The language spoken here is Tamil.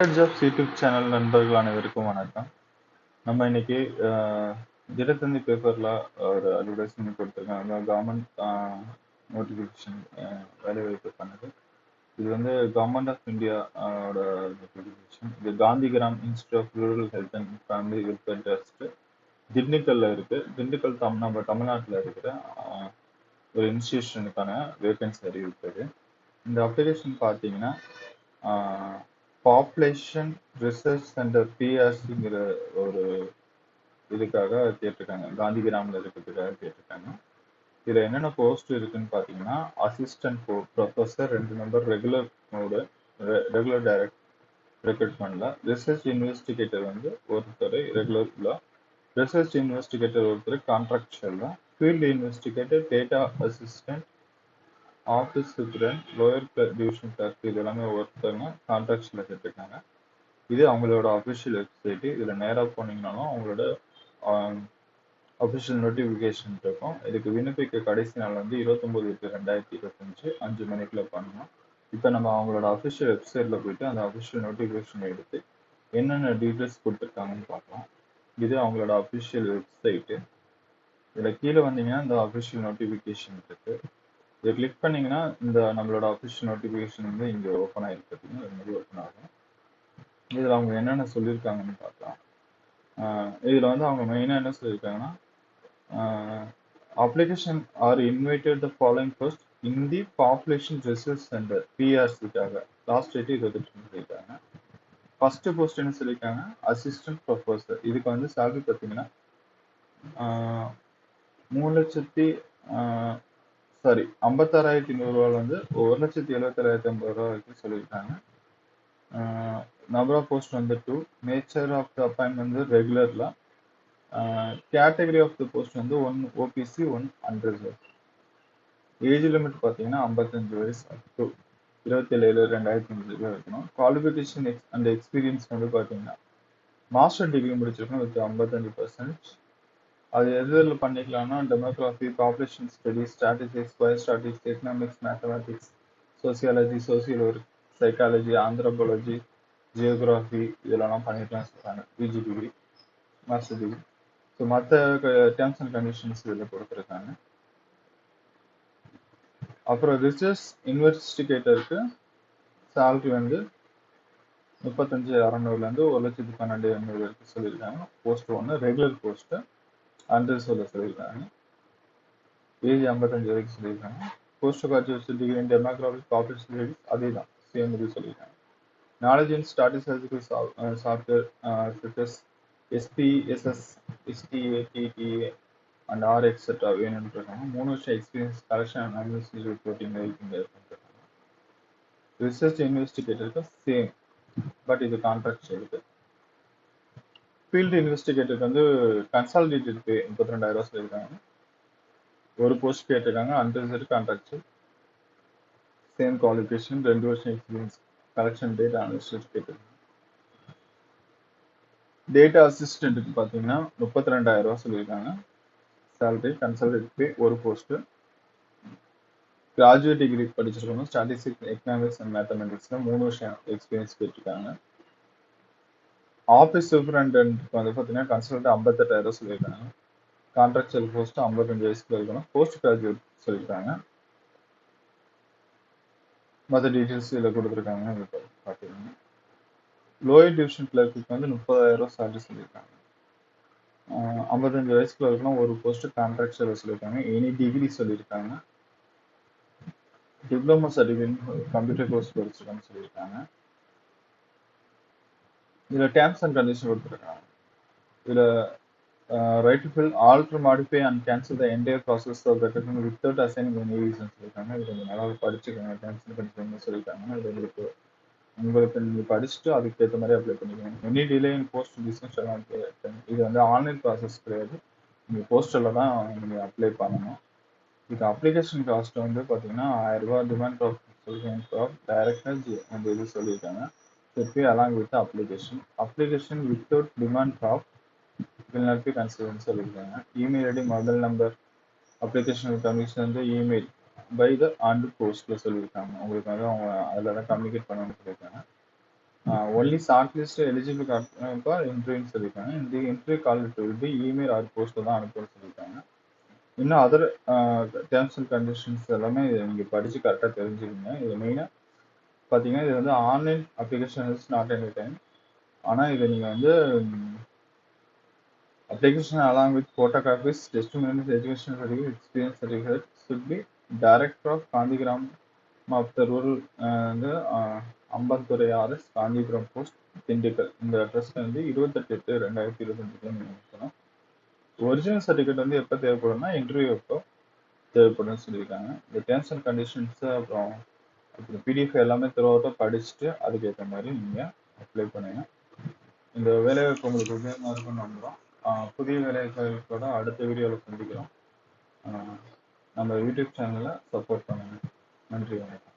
ஜாப்ஸ் யூடியூப் சேனல் நண்பர்கள் அனைவருக்கும் வணக்கம். நம்ம இன்னைக்கு தினத்தந்தி பேப்பர்ல ஒரு அட்வர்டைஸ்மெண்ட் கொடுத்துருக்காங்க. கவர்மெண்ட் நோட்டிஃபிகேஷன் வேலை வாய்ப்பு பண்ணது. இது வந்து கவர்மெண்ட் ஆஃப் இந்தியாவோட ஓட நோட்டிஃபிகேஷன் இது Gandhigram institute of rural health and family welfare trust திண்டுக்கல்ல இருக்கு. திண்டுக்கல் தம் நம்ம தமிழ்நாட்டில் இருக்கிற ஒரு இன்ஸ்டியூஷனுக்கான வேகன்சி அறிவிப்பது இந்த அப்ளிகேஷன் பார்த்தீங்கன்னா பாப்புலேஷன் ரிசர்ச் சென்டர் பிஆர்சிங்கிற ஒரு இதுக்காக கேட்டிருக்காங்க. காந்திகிராமில் இருக்கிறதுக்காக கேட்டிருக்காங்க. இதில் என்னென்ன போஸ்ட் இருக்குன்னு பார்த்தீங்கன்னா அசிஸ்டன்ட் ப்ரொஃபஸர் ரெண்டு நம்பர் ரெகுலர் ரெகுலர் டைரக்ட் ரெக்ரூட்மெண்ட்ல ரிசர்ச் இன்வெஸ்டிகேட்டர் வந்து ஒருத்தர் ரெகுலரில் ரிசர்ச் இன்வெஸ்டிகேட்டர் ஒருத்தர் கான்ட்ராக்சுவல்ல field investigator data assistant office superintendent lower division clerk இது எல்லாமே ஒருத்தவங்க கான்ட்ராக்ட்ஸில் கேட்டிருக்காங்க. இது அவங்களோட அஃபிஷியல் வெப்சைட்டு இதில் நேராக போனீங்கனாலும் அவங்களோட um, அஃபிஷியல் நோட்டிஃபிகேஷன் இருக்கும். இதுக்கு விண்ணப்பிக்க கடைசி நாள் வந்து இருபத்தொம்போது எட்டு ரெண்டாயிரத்தி இருபத்தஞ்சு. அஞ்சு மணிக்குள்ள பண்ணணும். இப்போ நம்ம அவங்களோட அஃபிஷியல் வெப்சைட்டில் போயிட்டு அந்த அஃபிஷியல் நோட்டிஃபிகேஷன் எடுத்து என்னென்ன டீட்டெயில்ஸ் கொடுத்துருக்காங்கன்னு பார்க்கலாம். இது அவங்களோட அஃபிஷியல் வெப்சைட்டு இதில் கீழே வந்தீங்கன்னா இந்த அஃபிஷியல் நோட்டிஃபிகேஷன் இருக்குது இதை கிளிக் பண்ணீங்கன்னா இந்த நம்மளோட அஃபிஷியல் நோட்டிஃபிகேஷன் வந்து இங்கே ஓப்பன் ஆகிருக்கு இது மாதிரி ஓப்பன் ஆகும். இதில் அவங்க என்னென்ன சொல்லியிருக்காங்கன்னு பார்க்கலாம். இதில் வந்து அவங்க மெயினாக என்ன சொல்லியிருக்காங்கன்னா application are invited the following post in the population research centre பிஆர்சிக்காக last date இருபத்தெட்டு சொல்லியிருக்காங்க. ஃபஸ்ட்டு போஸ்ட் என்ன சொல்லியிருக்காங்க? அசிஸ்டன்ட் ப்ரொஃபஸர் இதுக்கு வந்து சேலரி பார்த்தீங்கன்னா மூணு லட்சத்தி சாரி ஐம்பத்தாறாயிரத்தி நூறுரூவால வந்து ஒரு லட்சத்தி எழுபத்தாறாயிரத்தி ஐம்பது ரூபா வரைக்கும் சொல்லியிருக்காங்க. நம்பர் ஆஃப் போஸ்ட் வந்து two nature of the appointment வந்து ரெகுலரில் கேட்டகரி ஆஃப் த போஸ்ட் வந்து one OBC one unreserved age limit பார்த்தீங்கன்னா ஐம்பத்தஞ்சு வயசு அப் டு இருபத்தேழு ஏழு ரெண்டாயிரத்தி அஞ்சு இருக்கணும். குவாலிஃபிகேஷன் எக்ஸ் அண்ட் எக்ஸ்பீரியன்ஸ் வந்து பார்த்தீங்கன்னா மாஸ்டர் டிகிரி முடிச்சிருக்கணும் வித் ஐம்பத்தஞ்சு பர்சன்ட் அது எதில் பண்ணிக்கலாம்னா demography population studies statistics bio statistics economics mathematics sociology social work psychology anthropology geography இதெல்லாம் பண்ணிக்கலாம் சொல்கிறாங்க PG degree master degree so மற்ற டேர்ம்ஸ் அண்ட் கண்டிஷன்ஸ் இதில் கொடுத்துருக்காங்க. அப்புறம் ரிசர்ச் இன்வெஸ்டிகேட்டருக்கு சேலரி வந்து முப்பத்தஞ்சு அறநூறுலேருந்து ஒரு லட்சத்தி பன்னெண்டு எண்ணூறு வரைக்கும் சொல்லியிருக்காங்க. போஸ்ட் ஒன்று ரெகுலர் போஸ்ட்டு அண்டர் சொல்ல சொல்லியிருக்காங்க ஏஜ் ஐம்பத்தஞ்சு வரைக்கும் சொல்லியிருக்காங்க post graduate degree in demography population studies அதே தான் சேம் இது சொல்லியிருக்காங்க knowledge in statistical software ஃபிட்டஸ் SPSS STA DTA and R etcetera வேணும்னு இருக்காங்க மூணு வருஷம் experience collection and analysis reporting இருக்குங்க ரிசர்ச் இன்வெஸ்டிகேட்டருக்கு சேம் பட் இது கான்ட்ராக்ட் இருக்கு ஃபீல்டு இன்வெஸ்டிகேட்டருக்கு வந்து கன்சாலிடேட்டட் பே முப்பத்தி ரெண்டாயிரம் ரூபா சொல்லியிருக்காங்க. ஒரு போஸ்ட் கேட்டிருக்காங்க அன்ரிசர்வ் கான்ட்ராக்டர் சேம் குவாலிஃபிகேஷன் ரெண்டு வருஷம் எக்ஸ்பீரியன்ஸ் கலெக்ஷன் டேட் அனாலிசிஸ் கேட்டிருக்காங்க. டேட்டா அசிஸ்டண்ட்டுக்கு பார்த்தீங்கன்னா முப்பத்தி ரெண்டாயிரம் ரூபா சொல்லியிருக்காங்க. சேலரி கன்சல்டேட் பே ஒரு போஸ்ட்டு கிராஜுவேட் டிகிரி படிச்சிருக்கணும் ஸ்டாட்டிஸ்டிக்ஸ் எக்கனாமிக்ஸ் அண்ட் மேத்தமெட்டிக்ஸில் மூணு வருஷம் எக்ஸ்பீரியன்ஸ் கேட்டிருக்காங்க. ஆஃபீஸ் சூப்பரண்டன்ட்க்கு வந்து பார்த்தீங்கன்னா கன்சல்ட் ஐம்பத்தெட்டாயிரம் சொல்லியிருக்காங்க. கான்ட்ராக்சுவல் போஸ்ட் ஐம்பத்தஞ்சு வயசுக்கு இருக்கணும். போஸ்ட் கிராஜுவேட் சொல்லியிருக்காங்க. மற்ற டீட்டெயில்ஸ் இதில் கொடுத்துருக்காங்க. பார்த்தீங்கன்னா லோயர் டிவிஷன் கிளர்க்குக்கு வந்து முப்பதாயிரம் சேலரி சொல்லியிருக்காங்க. ஐம்பத்தஞ்சு வயசுக்குள்ள இருக்கணும். ஒரு போஸ்ட் கான்ட்ராக்சுவல் சொல்லியிருக்காங்க. எனி டிகிரி சொல்லியிருக்காங்க. டிப்ளமோ சர்டிஃபிகேட் கம்ப்யூட்டர் கோர்ஸ் படிச்சிருக்கான்னு சொல்லியிருக்காங்க. இதில் டேர்ம்ஸ் அண்ட் கண்டிஷன் கொடுத்துருக்காங்க. இதில் right to fill alter modify and cancel the entire process of reckoning without assigning any reason சொல்லியிருக்காங்க. இது கொஞ்சம் நல்லா படிச்சுக்கோங்க டேர்ம்ஸ் அண்ட் கண்டிஷன் சொல்லியிருக்காங்க. இது உங்களுக்கு உங்களுக்கு நீங்கள் படிச்சுட்டு அதுக்கேற்ற மாதிரி அப்ளை பண்ணிக்கணும் any delay in post business எல்லாம் இது வந்து ஆன்லைன் ப்ராசஸ் கிடையாது. நீங்கள் போஸ்டரில் தான் நீங்கள் அப்ளை பண்ணணும். இது அப்ளிகேஷன் காஸ்ட் வந்து பார்த்தீங்கன்னா ஆயிரரூபா டிமாண்ட் ஆஃப் சொல்லியிருக்காங்க ஆஃப் டைரக்டர் அந்த இது சொல்லியிருக்காங்க. திருப்பி along with application application without demand of will not be consider சொல்லியிருக்காங்க email ID mobile number application commission வந்து இமெயில் பை த ஆண்டு போஸ்ட்ல சொல்லியிருக்காங்க. உங்களுக்கு வந்து அவங்க அதில் தான் கம்யூனிகேட் பண்ணணும்னு சொல்லியிருக்காங்க. Only short list eligible for இன்டர்வியூன்னு சொல்லியிருக்காங்க. இந்த interview call will be email or போஸ்ட்டில் தான் அனுப்புன்னு சொல்லியிருக்காங்க. இன்னும் அதர் டேர்ம்ஸ் அண்ட் கண்டிஷன்ஸ் எல்லாமே இதை நீங்கள் படித்து கரெக்டாக தெரிஞ்சுக்கோங்க. இது மெயினாக பார்த்தீங்கன்னா இது வந்து online application is not any time ஆனால் இதை நீங்கள் வந்து application along with photographs testimonies education certificate experience certificate should be director of Gandhigram of the rural வந்து அம்பத்துறை ஆர்எஸ் காந்திபுரம் போஸ்ட் திண்டுக்கல் இந்த அட்ரஸ் வந்து இருபத்தெட்டு எட்டு ரெண்டாயிரத்தி இருபத்தஞ்சுக்கு நீங்கள் ஒரிஜினல் சர்டிஃபிகேட் வந்து எப்போ தேவைப்படும்னா இன்டர்வியூ எப்போ தேவைப்படும்னு சொல்லியிருக்காங்க. இந்த டேர்ம்ஸ் அண்ட் கண்டிஷன்ஸு அப்புறம் அப்புறம் பிடிஎஃப் எல்லாமே திருவாரூட்டாக படிச்சுட்டு அதுக்கேற்ற மாதிரி நீங்கள் அப்ளை பண்ணுங்க இந்த வேலைவாய்ப்பு உங்களுக்கு உபயோகமாக இருக்கும்னு நம்புகிறோம் புதிய வேலைவாய்ப்போட அடுத்த வீடியோவில் சந்திக்கிறோம். நம்ம யூடியூப் சேனலை சப்போர்ட் பண்ணுங்கள் நன்றி வணக்கம்.